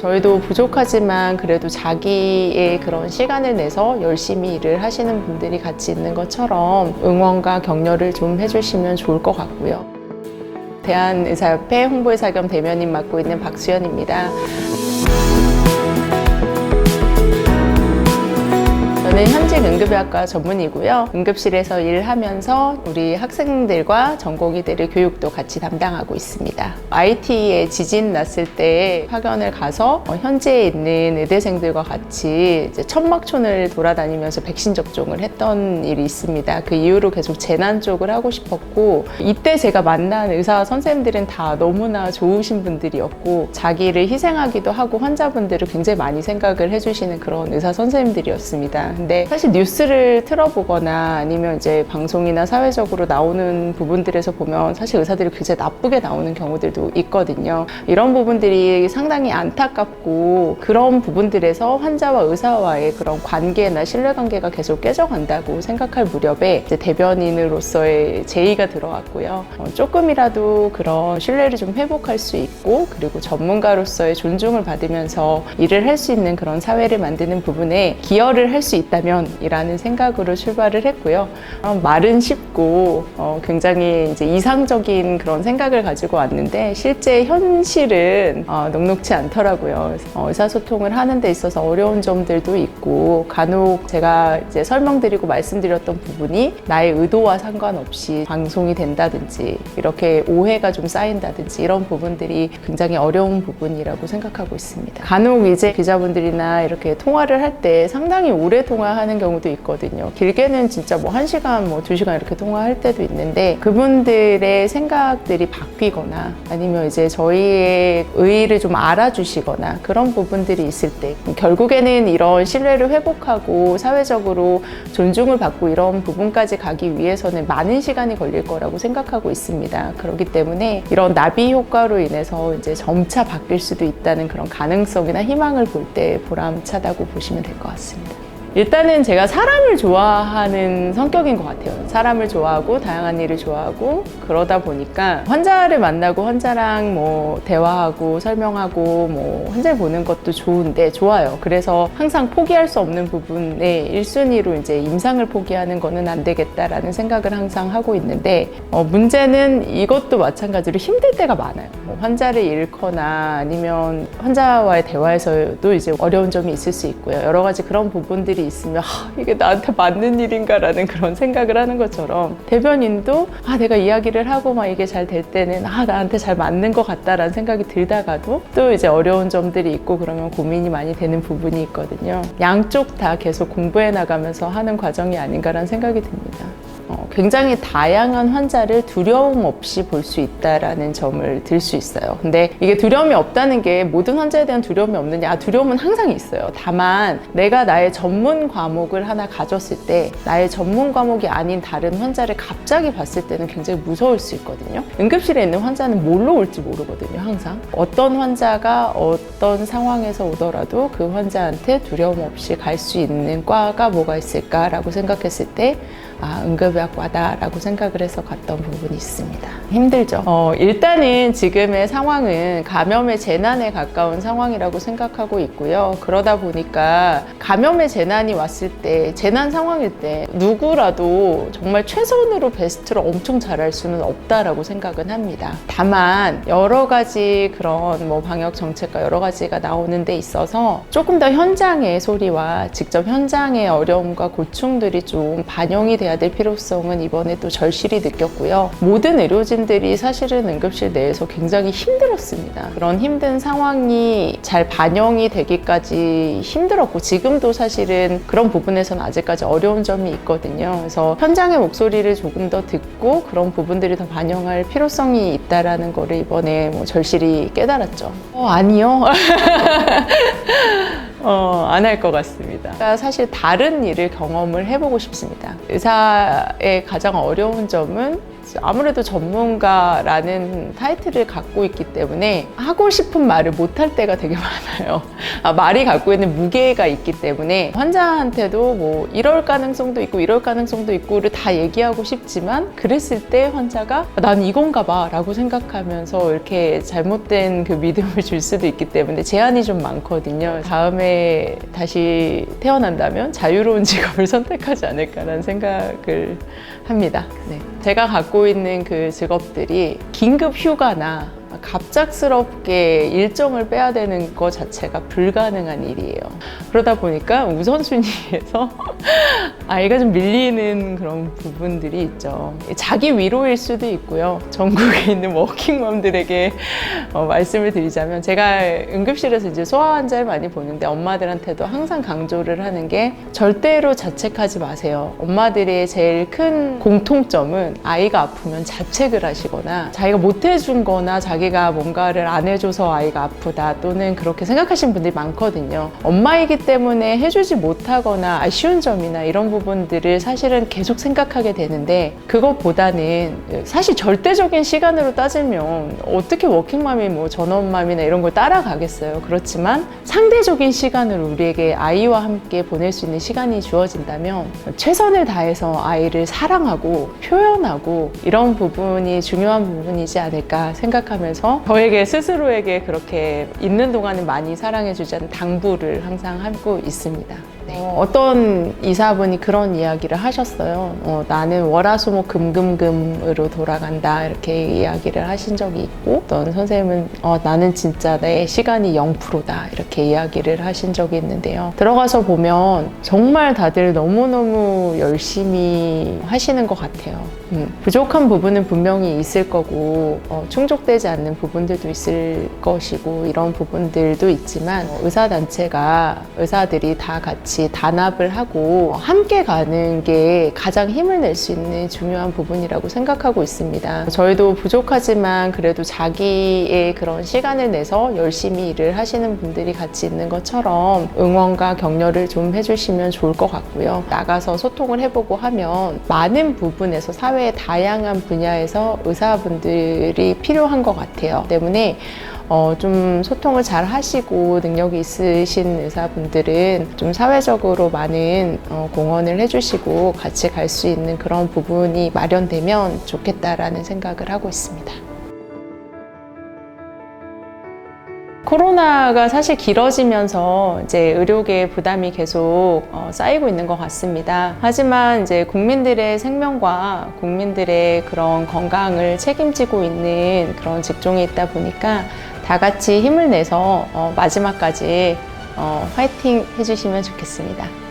저희도 부족하지만 그래도 자기의 그런 시간을 내서 열심히 일을 하시는 분들이 같이 있는 것처럼 응원과 격려를 좀 해주시면 좋을 것 같고요. 대한의사협회 홍보의사 겸 대변인 맡고 있는 박수연입니다. 저는 현직 응급의학과 전문이고요. 응급실에서 일하면서 우리 학생들과 전공의들의 교육도 같이 담당하고 있습니다. IT에 지진 났을 때 파견을 가서 어, 현지에 있는 의대생들과 같이 천막촌을 돌아다니면서 백신 접종을 했던 일이 있습니다. 그 이후로 계속 재난 쪽을 하고 싶었고 이때 제가 만난 의사 선생님들은 다 너무나 좋으신 분들이었고 자기를 희생하기도 하고 환자분들을 굉장히 많이 생각을 해주시는 그런 의사 선생님들이었습니다. 근데 사실 뉴스를 틀어보거나 아니면 이제 방송이나 사회적으로 나오는 부분들에서 보면 사실 의사들이 굉장히 나쁘게 나오는 경우들도 있거든요. 이런 부분들이 상당히 안타깝고 그런 부분들에서 환자와 의사와의 그런 관계나 신뢰관계가 계속 깨져간다고 생각할 무렵에 대변인으로서의 제의가 들어왔고요. 어, 조금이라도 그런 신뢰를 좀 회복할 수 있고 그리고 전문가로서의 존중을 받으면서 일을 할 수 있는 그런 사회를 만드는 부분에 기여를 할 수 있다 면 이라는 생각으로 출발을 했고요. 어, 말은 쉽고 어, 굉장히 이제 이상적인 그런 생각을 가지고 왔는데 실제 현실은 어, 녹록치 않더라고요. 어, 의사소통을 하는 데 있어서 어려운 점들도 있고 간혹 제가 이제 설명드리고 말씀드렸던 부분이 나의 의도와 상관없이 방송이 된다든지 이렇게 오해가 좀 쌓인다든지 이런 부분들이 굉장히 어려운 부분이라고 생각하고 있습니다. 간혹 이제 기자분들이나 이렇게 통화를 할 때 상당히 오래 통화하는 경우도 있거든요. 길게는 진짜 뭐한 시간, 뭐두 시간 이렇게 통화할 때도 있는데 그분들의 생각들이 바뀌거나 아니면 이제 저희의 의의를 좀 알아주시거나 그런 부분들이 있을 때 결국에는 이런 신뢰를 회복하고 사회적으로 존중을 받고 이런 부분까지 가기 위해서는 많은 시간이 걸릴 거라고 생각하고 있습니다. 그렇기 때문에 이런 나비 효과로 인해서 이제 점차 바뀔 수도 있다는 그런 가능성이나 희망을 볼 때 보람차다고 보시면 될 것 같습니다. 일단은 제가 사람을 좋아하는 성격인 것 같아요. 사람을 좋아하고 다양한 일을 좋아하고 그러다 보니까 환자를 만나고 환자랑 뭐 대화하고 설명하고 뭐 환자를 보는 것도 좋은데 좋아요. 그래서 항상 포기할 수 없는 부분에 1순위로 이제 임상을 포기하는 거는 안 되겠다라는 생각을 항상 하고 있는데 어, 문제는 이것도 마찬가지로 힘들 때가 많아요. 뭐 환자를 잃거나 아니면 환자와의 대화에서도 이제 어려운 점이 있을 수 있고요. 여러 가지 그런 부분들이 있으면 아, 이게 나한테 맞는 일인가라는 그런 생각을 하는 것처럼 대변인도 아 내가 이야기를 하고 막 이게 잘 될 때는 아 나한테 잘 맞는 것 같다라는 생각이 들다가도 또 이제 어려운 점들이 있고 그러면 고민이 많이 되는 부분이 있거든요. 양쪽 다 계속 공부해 나가면서 하는 과정이 아닌가라는 생각이 듭니다. 어, 굉장히 다양한 환자를 두려움 없이 볼 수 있다라는 점을 들 수 있어요. 근데 이게 두려움이 없다는 게 모든 환자에 대한 두려움이 없느냐? 아, 두려움은 항상 있어요. 다만 내가 나의 전문 과목을 하나 가졌을 때 나의 전문 과목이 아닌 다른 환자를 갑자기 봤을 때는 굉장히 무서울 수 있거든요. 응급실에 있는 환자는 뭘로 올지 모르거든요. 항상 어떤 환자가 어떤 상황에서 오더라도 그 환자한테 두려움 없이 갈 수 있는 과가 뭐가 있을까라고 생각했을 때 아, 응급의학과다라고 생각을 해서 갔던 부분이 있습니다. 힘들죠. 어, 일단은 지금의 상황은 감염의 재난에 가까운 상황이라고 생각하고 있고요. 그러다 보니까 감염의 재난이 왔을 때, 재난 상황일 때 누구라도 정말 최선으로 베스트로 엄청 잘할 수는 없다라고 생각은 합니다. 다만 여러 가지 그런 뭐 방역 정책과 여러 가지가 나오는 데 있어서 조금 더 현장의 소리와 직접 현장의 어려움과 고충들이 좀 반영이 돼야 될 필요성은 이번에 또 절실히 느꼈고요. 모든 의료진들이 사실은 응급실 내에서 굉장히 힘들었습니다. 그런 힘든 상황이 잘 반영이 되기까지 힘들었고 지금도 사실은 그런 부분에서는 아직까지 어려운 점이 있거든요. 그래서 현장의 목소리를 조금 더 듣고 그런 부분들이 더 반영할 필요성이 있다라는 거를 이번에 뭐 절실히 깨달았죠. 어, 아니요. 어, 안 할 것 같습니다. 사실 다른 일을 경험을 해보고 싶습니다. 의사의 가장 어려운 점은 아무래도 전문가라는 타이틀을 갖고 있기 때문에 하고 싶은 말을 못할 때가 되게 많아요. 아, 말이 갖고 있는 무게가 있기 때문에 환자한테도 뭐 이럴 가능성도 있고 이럴 가능성도 있고를 다 얘기하고 싶지만 그랬을 때 환자가 아, 난 이건가 봐 라고 생각하면서 이렇게 잘못된 그 믿음을 줄 수도 있기 때문에 제한이 좀 많거든요. 다음에 다시 태어난다면 자유로운 직업을 선택하지 않을까라는 생각을 합니다. 네. 제가 갖고 있는 그 직업들이 긴급 휴가나 갑작스럽게 일정을 빼야 되는 것 자체가 불가능한 일이에요. 그러다 보니까 우선순위에서 아이가 좀 밀리는 그런 부분들이 있죠. 자기 위로일 수도 있고요. 전국에 있는 워킹맘들에게 어, 말씀을 드리자면 제가 응급실에서 이제 소아 환자를 많이 보는데 엄마들한테도 항상 강조를 하는 게 절대로 자책하지 마세요. 엄마들의 제일 큰 공통점은 아이가 아프면 자책을 하시거나 자기가 못 해준 거나 자기가 뭔가를 안 해줘서 아이가 아프다 또는 그렇게 생각하시는 분들이 많거든요. 엄마이기 때문에 해주지 못하거나 아쉬운 점이나 이런 부분들을 사실은 계속 생각하게 되는데 그것보다는 사실 절대적인 시간으로 따지면 어떻게 워킹맘이 뭐 전업맘이나 이런 걸 따라가겠어요. 그렇지만 상대적인 시간을 우리에게 아이와 함께 보낼 수 있는 시간이 주어진다면 최선을 다해서 아이를 사랑하고 표현하고 이런 부분이 중요한 부분이지 않을까 생각하면서 저에게 스스로에게 그렇게 있는 동안은 많이 사랑해주자는 당부를 항상 하고 있습니다. 네. 어, 떤 이사분이 그런 이야기를 하셨어요. 어, 나는 월화수목 금금금으로 돌아간다 이렇게 이야기를 하신 적이 있고 어떤 선생님 은 어, 나는 진짜 내 시간이 0%다 이렇게 이야기를 하신 적이 있는데요. 들어가서 보면 정말 다들 너무너무 열심히 하시는 것 같아요. 음, 부족한 부분은 분명히 있을 거고 어, 충족되지 않는 부분들도 있을 것이고 이런 부분들도 있지만 어, 의사단체가 의사들이 다 같이 단합을 하고 함께 가는 게 가장 힘을 낼 수 있는 중요한 부분이라고 생각하고 있습니다. 저희도 부족하지만 그래도 자기의 그런 시간을 내서 열심히 일을 하시는 분들이 같이 있는 것처럼 응원과 격려를 좀 해주시면 좋을 것 같고요. 나가서 소통을 해보고 하면 많은 부분에서 사회의 다양한 분야에서 의사분들이 필요한 것 같아요. 때문에 어, 좀 소통을 잘 하시고 능력이 있으신 의사분들은 좀 사회적으로 많은 어, 공헌을 해주시고 같이 갈 수 있는 그런 부분이 마련되면 좋겠다라는 생각을 하고 있습니다. 코로나가 사실 길어지면서 이제 의료계의 부담이 계속 어, 쌓이고 있는 것 같습니다. 하지만 이제 국민들의 생명과 국민들의 그런 건강을 책임지고 있는 그런 직종이 있다 보니까 다 같이 힘을 내서 어, 마지막까지 어, 화이팅 해주시면 좋겠습니다.